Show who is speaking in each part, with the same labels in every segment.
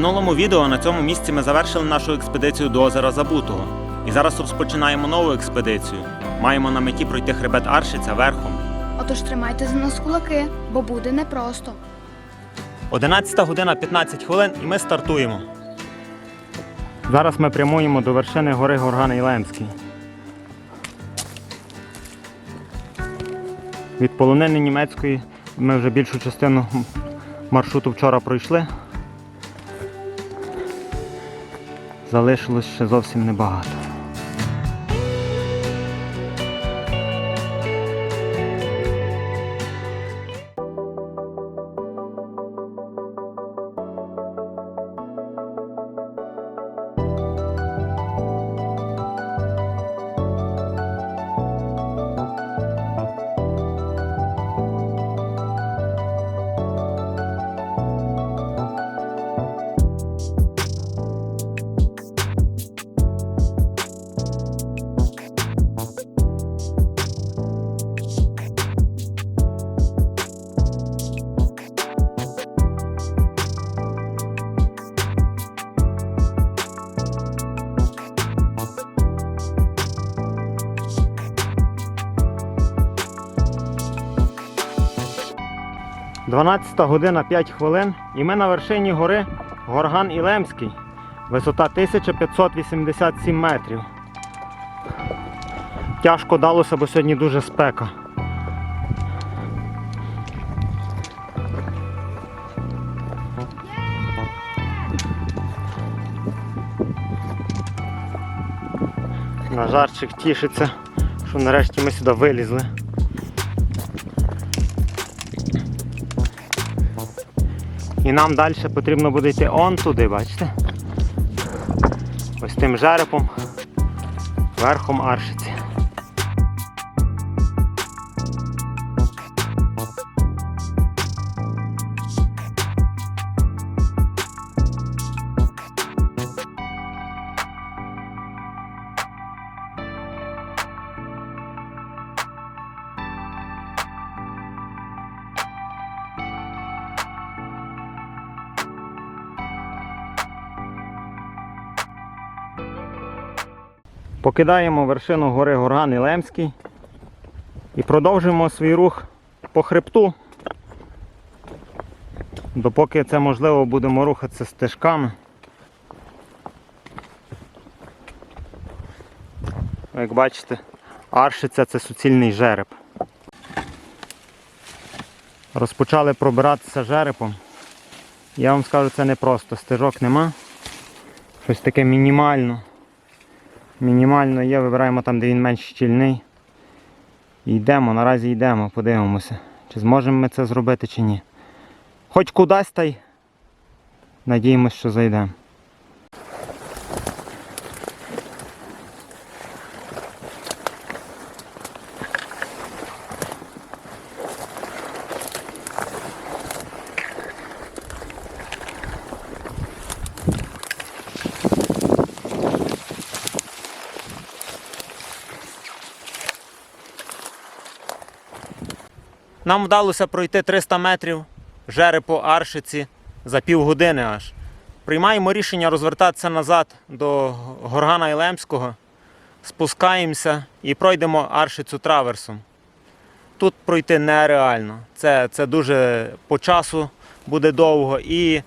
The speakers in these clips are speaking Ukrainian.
Speaker 1: минулому відео на цьому місці ми завершили нашу експедицію до озера Забутого. І зараз розпочинаємо нову експедицію. Маємо на меті пройти хребет Аршиця верхом.
Speaker 2: Отож тримайте за нас кулаки, бо буде непросто.
Speaker 1: 11 година 15 хвилин і ми стартуємо. Зараз ми прямуємо до вершини гори Горган Ілемський. Від полонини німецької ми вже більшу частину маршруту вчора пройшли. Залишилось ще зовсім небагато. – 12 година 5 хвилин і ми на вершині гори Горган Ілемський. Висота 1587 метрів. Тяжко далося, бо сьогодні дуже спека. Нажарчик тішиться, що нарешті ми сюди вилізли. І нам далі потрібно буде йти он туди, бачите? Ось тим жерепом, верхом аршиці. Покидаємо вершину гори Горган Ілемський і продовжуємо свій рух по хребту. Допоки це можливо, будемо рухатися стежками. Як бачите, аршиця це суцільний жереб. Розпочали пробиратися жерепом. Я вам скажу, це не просто, стежок нема. Щось таке мінімально. Мінімально є, вибираємо там, де він менш щільний. І йдемо, наразі йдемо, подивимося, чи зможемо ми це зробити чи ні. Хоч кудись та й надіємося, що зайдемо. Нам вдалося пройти 300 метрів жерепу Аршиці за півгодини аж. Приймаємо рішення розвертатися назад до Горгана Ілемського, спускаємося і пройдемо Аршицю траверсом. Тут пройти нереально. Це, це дуже по часу буде довго. І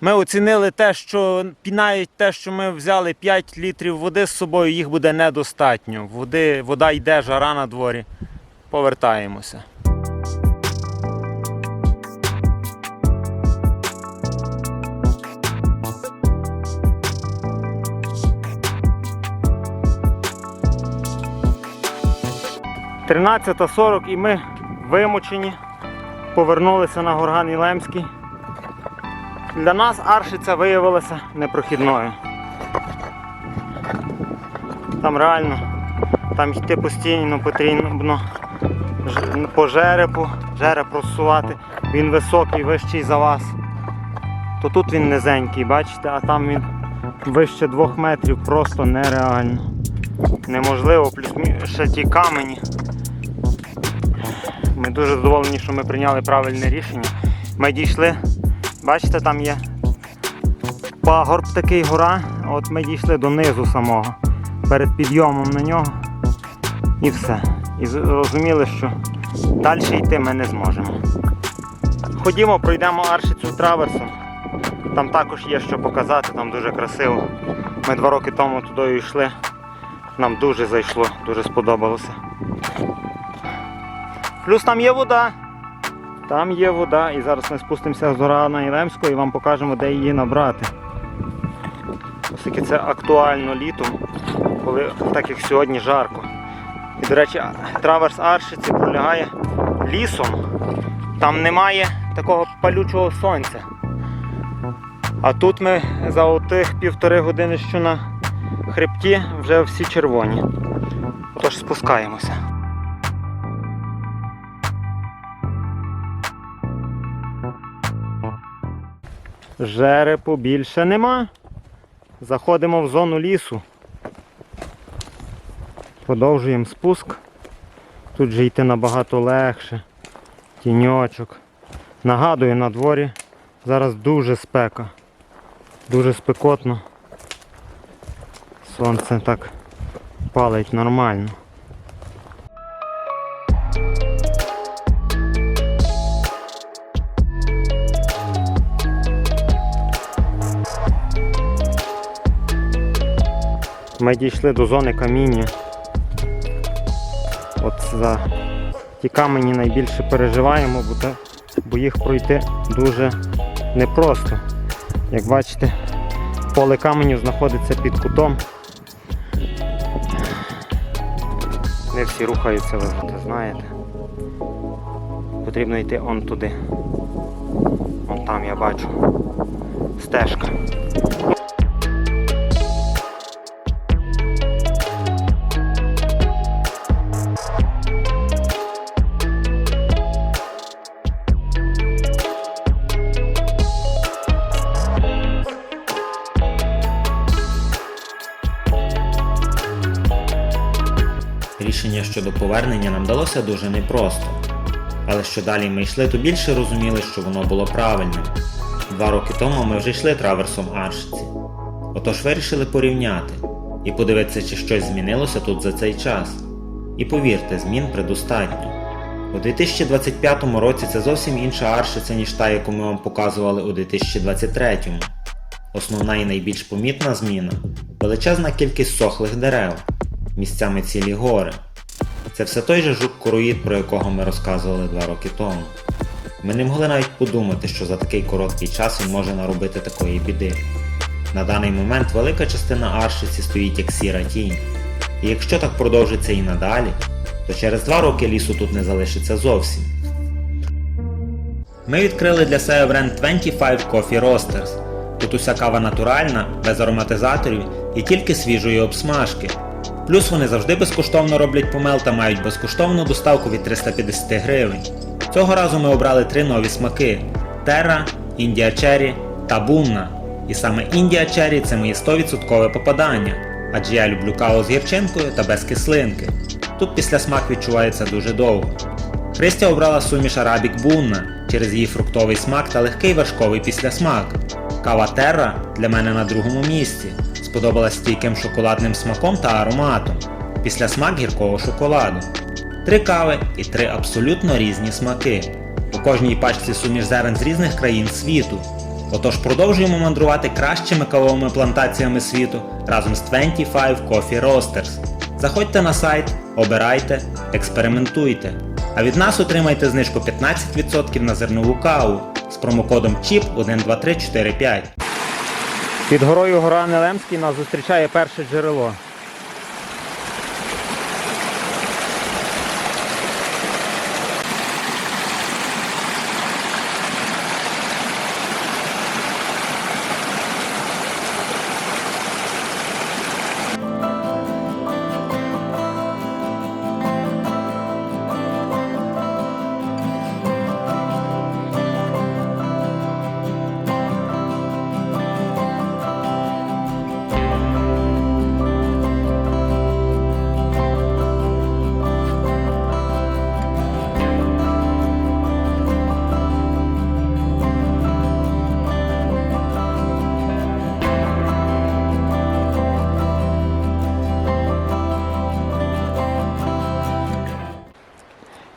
Speaker 1: ми оцінили те, що навіть те, що ми взяли 5 літрів води з собою, їх буде недостатньо. Води, вода йде, жара на дворі. Повертаємося. Тринадцята сорок і ми вимучені, повернулися на Горган Ілемський. Для нас Аршиця виявилася непрохідною. Там реально, там йти постійно потрібно по жерепу, жереб розсувати. Він високий, вищий за вас. То тут він низенький, бачите, а там він вище двох метрів, просто нереально. Неможливо, плюс ще ті камені. Ми дуже задоволені, що ми прийняли правильне рішення. Ми дійшли, бачите, там є пагорб такий гора. От ми дійшли до низу самого. Перед підйомом на нього. І все. І зрозуміли, що далі йти ми не зможемо. Ходімо, пройдемо аршицю траверсом. Там також є що показати, там дуже красиво. Ми два роки тому туди йшли. Нам дуже зайшло, дуже сподобалося. Плюс там є вода. Там є вода, і зараз ми спустимося з гора на Ілемську і вам покажемо, де її набрати. Оскільки це актуально літом, коли так як сьогодні жарко. І, до речі, траверс Аршиці пролягає лісом. Там немає такого палючого сонця. А тут ми за отих півтори години, що на хребті, вже всі червоні. Отож спускаємося. Жерепу більше нема. Заходимо в зону лісу. Продовжуємо спуск. Тут же йти набагато легше. Тіньочок. Нагадую, на дворі зараз дуже спека. Дуже спекотно. Сонце так палить нормально. Ми дійшли до зони каміння. От за ті камені найбільше переживаємо, бо, бо їх пройти дуже непросто. Як бачите, поле каменю знаходиться під кутом. Не всі рухаються, ви знаєте. Потрібно йти он туди. Вон там я бачу. Стежка.
Speaker 3: Щодо повернення нам далося дуже непросто. Але що далі ми йшли, то більше розуміли, що воно було правильним. Два роки тому ми вже йшли траверсом Аршиці. Отож вирішили порівняти і подивитися, чи щось змінилося тут за цей час. І повірте, змін предостатньо. У 2025 році це зовсім інша аршиця, ніж та, яку ми вам показували у 2023. Основна і найбільш помітна зміна величезна кількість сохлих дерев, місцями цілі гори. Це все той же жук короїд, про якого ми розказували два роки тому. Ми не могли навіть подумати, що за такий короткий час він може наробити такої біди. На даний момент велика частина Аршиці стоїть як сіра тінь. І якщо так продовжиться і надалі, то через два роки лісу тут не залишиться зовсім. Ми відкрили для себе бренд 25 Coffee Roasters. Тут уся кава натуральна, без ароматизаторів і тільки свіжої обсмажки. Плюс вони завжди безкоштовно роблять помел та мають безкоштовну доставку від 350 гривень. Цього разу ми обрали три нові смаки: Терра, Індія Черрі та Бунна. І саме Індія Черрі це моє 100% попадання, адже я люблю каву з гірчинкою та без кислинки. Тут після смак відчувається дуже довго. Христя обрала суміш Арабік Бунна через її фруктовий смак та легкий вершковий післясмак. Кава Терра для мене на другому місці. Сподобалась стійким шоколадним смаком та ароматом. Після смак гіркого шоколаду. Три кави і три абсолютно різні смаки. У кожній пачці суміш зерен з різних країн світу. Отож продовжуємо мандрувати кращими кавовими плантаціями світу разом з 25 Coffee Roasters. Заходьте на сайт, обирайте, експериментуйте. А від нас отримайте знижку 15% на зернову каву з промокодом CHIP 12345.
Speaker 1: Під горою гора Нелемський нас зустрічає перше джерело.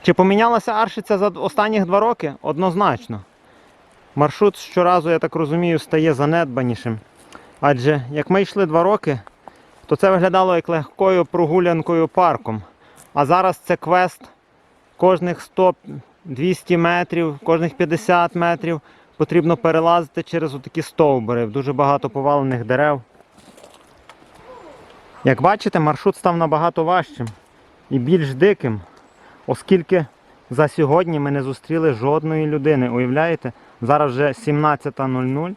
Speaker 1: Чи помінялася Аршиця за останніх два роки? Однозначно. Маршрут щоразу, я так розумію, стає занедбанішим. Адже як ми йшли два роки, то це виглядало як легкою прогулянкою парком. А зараз це квест кожних 100-200 метрів, кожних 50 метрів потрібно перелазити через отакі стовбури, дуже багато повалених дерев. Як бачите, маршрут став набагато важчим і більш диким, оскільки за сьогодні ми не зустріли жодної людини. Уявляєте, зараз вже 17.00,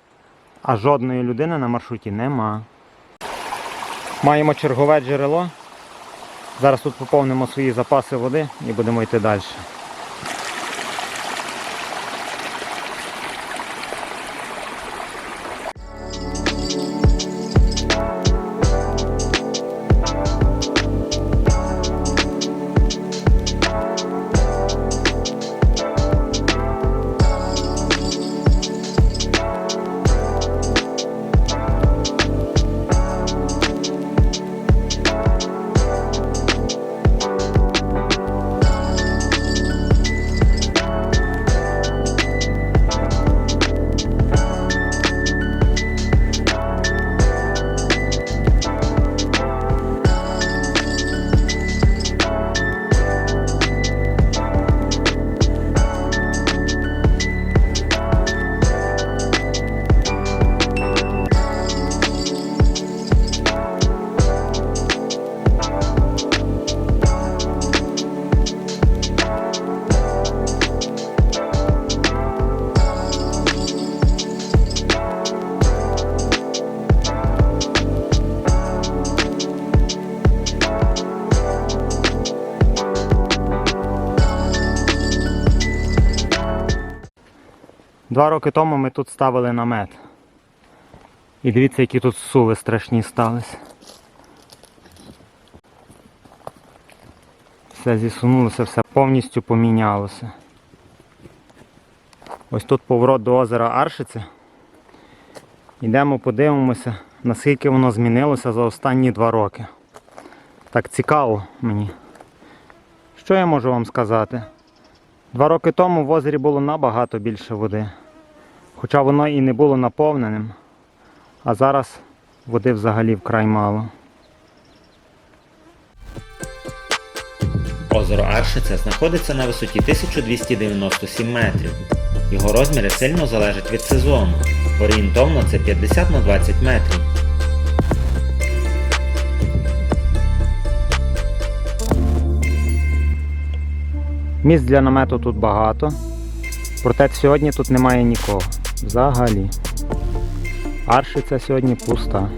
Speaker 1: а жодної людини на маршруті нема. Маємо чергове джерело. Зараз тут поповнимо свої запаси води і будемо йти далі. Два роки тому ми тут ставили намет. І дивіться, які тут суви страшні сталися. Все зісунулося, все повністю помінялося. Ось тут поворот до озера Аршице. Йдемо подивимося, наскільки воно змінилося за останні два роки. Так цікаво мені. Що я можу вам сказати? Два роки тому в озері було набагато більше води. Хоча воно і не було наповненим, а зараз води взагалі вкрай мало.
Speaker 3: Озеро Аршиця знаходиться на висоті 1297 метрів. Його розміри сильно залежать від сезону. Орієнтовно це 50 на 20 метрів.
Speaker 1: Місць для намету тут багато, проте сьогодні тут немає нікого. Взагалі. Аршиця сьогодні пуста.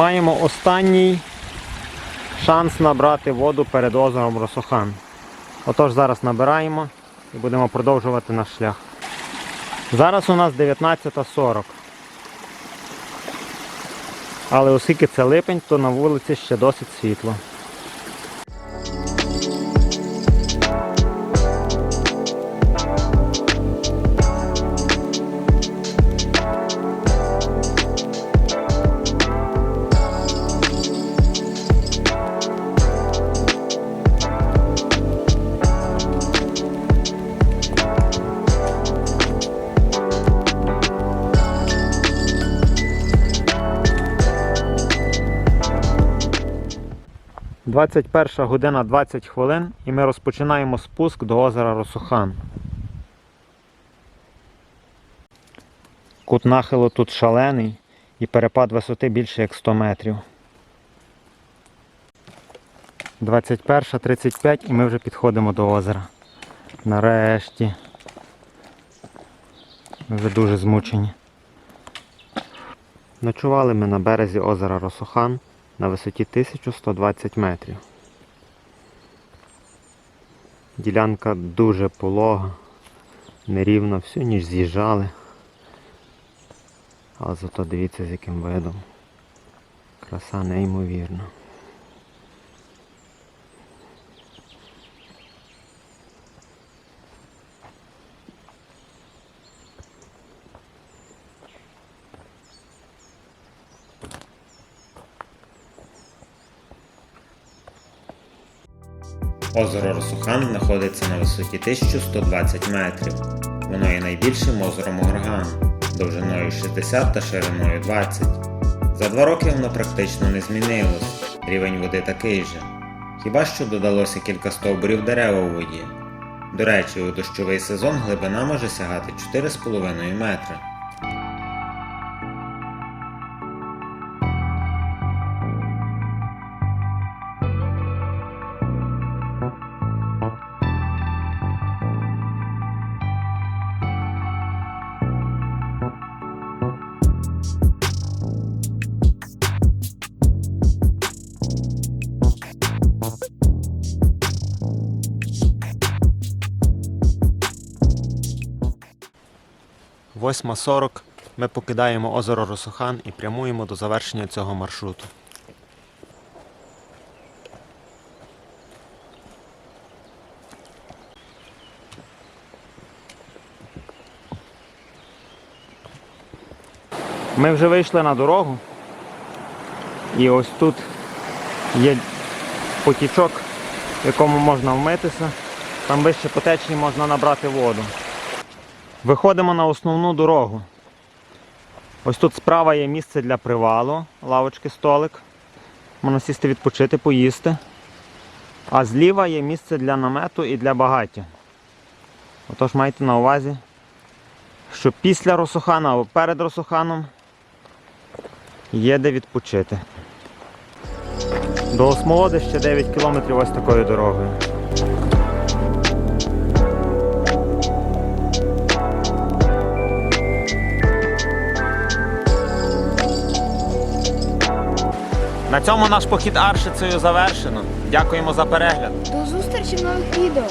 Speaker 1: Маємо останній шанс набрати воду перед озером Росохан. Отож зараз набираємо і будемо продовжувати наш шлях. Зараз у нас 19.40. Але оскільки це липень, то на вулиці ще досить світло. – 21 година 20 хвилин і ми розпочинаємо спуск до озера Росохан. Кут нахилу тут шалений і перепад висоти більше як 100 метрів. 21.35 і ми вже підходимо до озера. Нарешті. Ми вже дуже змучені. Ночували ми на березі озера Росохан на висоті 1120 метрів. Ділянка дуже полога, нерівна, всю ніч з'їжджали. Але зато дивіться з яким видом. Краса неймовірна.
Speaker 3: Озеро Росухан знаходиться на висоті 1120 метрів. Воно є найбільшим озером Горгану, довжиною 60 та шириною 20. За два роки воно практично не змінилось, рівень води такий же. Хіба що додалося кілька стовбурів дерева у воді. До речі, у дощовий сезон глибина може сягати 4,5 метри.
Speaker 1: Восьма 40 ми покидаємо озеро Росохан і прямуємо до завершення цього маршруту. Ми вже вийшли на дорогу. І ось тут є потічок, в якому можна вмитися. Там вище по течії можна набрати воду. Виходимо на основну дорогу. Ось тут справа є місце для привалу, лавочки, столик. Можна сісти відпочити, поїсти. А зліва є місце для намету і для багаття. Отож майте на увазі, що після Росохана або перед Росоханом є де відпочити. До Осмолоди ще 9 кілометрів ось такою дорогою. На цьому наш похід Аршицею завершено. Дякуємо за перегляд.
Speaker 2: До зустрічі в нових відео.